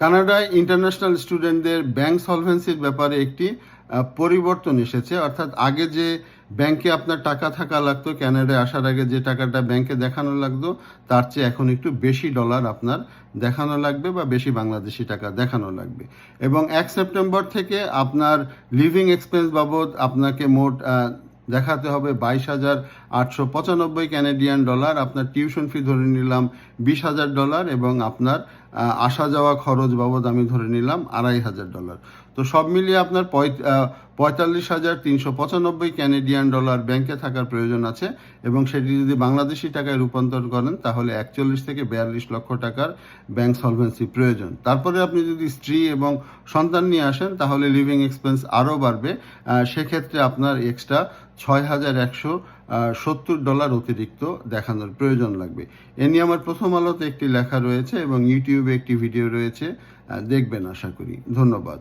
কানাডায় ইন্টারন্যাশনাল স্টুডেন্টদের ব্যাংক সলভেন্সির ব্যাপারে একটি পরিবর্তন এসেছে। অর্থাৎ আগে যে ব্যাংকে আপনার টাকা থাকা লাগতো, কানাডায় আসার আগে যে টাকাটা ব্যাংকে দেখানো লাগতো, তার চেয়ে এখন একটু বেশি ডলার আপনার দেখানো লাগবে বা বেশি বাংলাদেশি টাকা দেখানো লাগবে। এবং এক সেপ্টেম্বর থেকে আপনার লিভিং এক্সপেন্স বাবদ আপনাকে মোট দেখাতে হবে বাইশ হাজার আটশো পঁচানব্বই ক্যানাডিয়ান ডলার আপনার টিউশন ফি ধরে নিলাম বিশ হাজার ডলার এবং আপনার আসা যাওয়া খরচ বাবদ আমি ধরে নিলাম আড়াই হাজার ডলার। তো সব মিলিয়ে আপনার পঁয়তাল্লিশ হাজার তিনশো পঁচানব্বই ক্যানেডিয়ান ডলার ব্যাংকে থাকার প্রয়োজন আছে এবং সেটি যদি বাংলাদেশি টাকায় রূপান্তর করেন, তাহলে একচল্লিশ থেকে বিয়াল্লিশ লক্ষ টাকার ব্যাংক সলভেন্সি প্রয়োজন। তারপরে আপনি যদি স্ত্রী এবং সন্তান নিয়ে আসেন, তাহলে লিভিং এক্সপেন্স আরও বাড়বে। সেক্ষেত্রে আপনার এক্সট্রা ছয় হাজার একশো সত্তর ডলার অতিরিক্ত দেখানোর প্রয়োজন লাগবে। এ নিয়ে আমার প্রথম আলোতে একটি লেখা রয়েছে এবং ইউটিউবে একটি ভিডিও রয়েছে দেখবেন আশা করি। ধন্যবাদ।